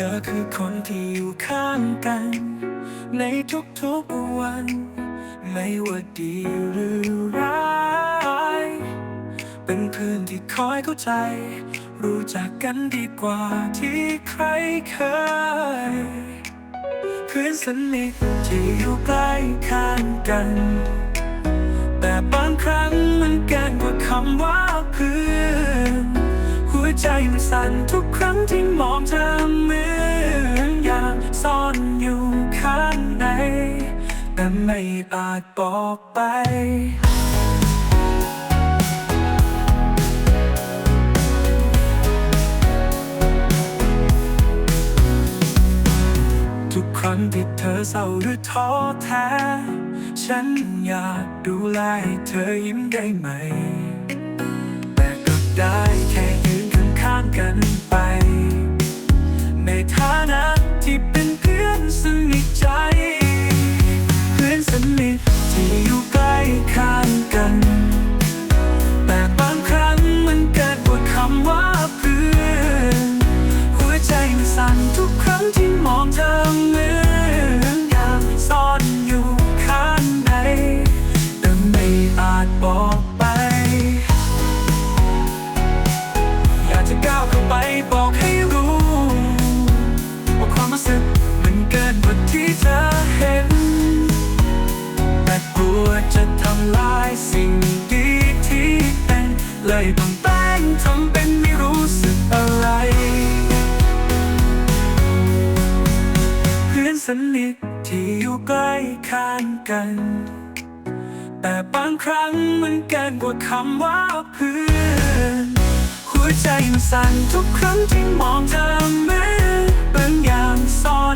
ธอคือคนที่อยู่ข้างกัน ในทุกๆวัน ไม่ว่าดีหรือร้าย เป็นเพื่อนที่คอยเข้าใจ รู้จักกันดีกว่าที่ใครเคย เพื่อนสนิทที่อยู่ใกล้ข้างกัน แต่บางครั้งมันเกินกว่าคำว่าเพื่อน มันสั่นทุกครั้งที่มองเธอเหมือนอย่างซ่อนอยู่ข้างใน แต่ไม่อาจบอกไปทุกครั้งที่เธอเศร้าหรือท้อแท้ ฉันอยากดูแลเธอยิ้มได้ไหม แต่ก็ได้ กันไป จะทำลายสิ่งดีที่เป็นเลยต้องแป้งทำเป็นไม่รู้สึกอะไร เพื่อนสนิทที่อยู่ใกล้ข้างกัน แต่บางครั้งมันเกินกว่าคำว่าเพื่อนหัวใจมันสั่นทุกครั้งที่มองเธอเหมือนบางอย่างซ่อน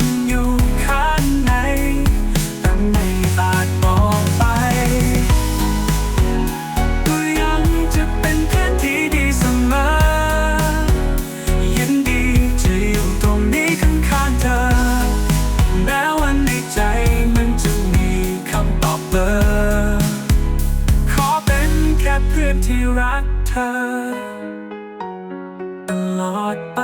ที่รักเธอ ตลอดไป